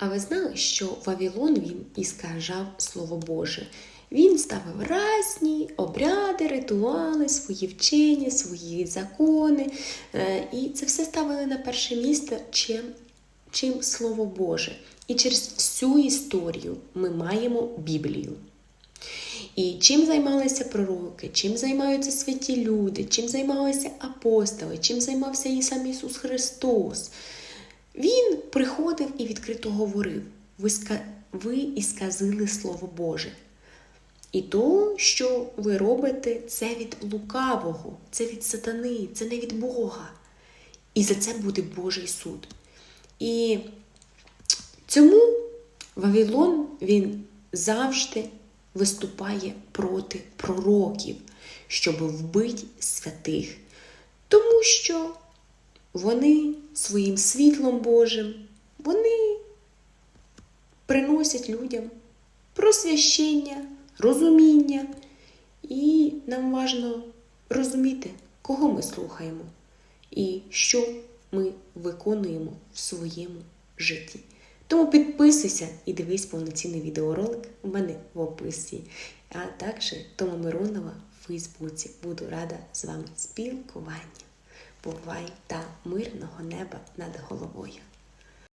А ви знали, що Вавилон він іскажав Слово Боже? Він ставив разні обряди, ритуали, свої вчення, свої закони. Е, І це все ставили на перше місце, чим, чим Слово Боже. І через всю історію ми маємо Біблію. І чим займалися пророки, чим займаються святі люди, чим займалися апостоли, чим займався і сам Ісус Христос. Він приходив і відкрито говорив: ви, ска... ви і сказили Слово Боже. І то, що ви робите, це від лукавого, це від сатани, це не від Бога. І за це буде Божий суд. І цьому Вавилон він завжди виступає проти пророків, щоб вбити святих, тому що вони своїм світлом Божим, вони приносять людям просвящення, розуміння, і нам важливо розуміти, кого ми слухаємо і що ми виконуємо в своєму житті. Тому підписуйся і дивись повноцінний відеоролик у мене в описі, а також Тома Миронова в Фейсбуці. Буду рада з вами спілкуванню. Бувай та мирного неба над головою.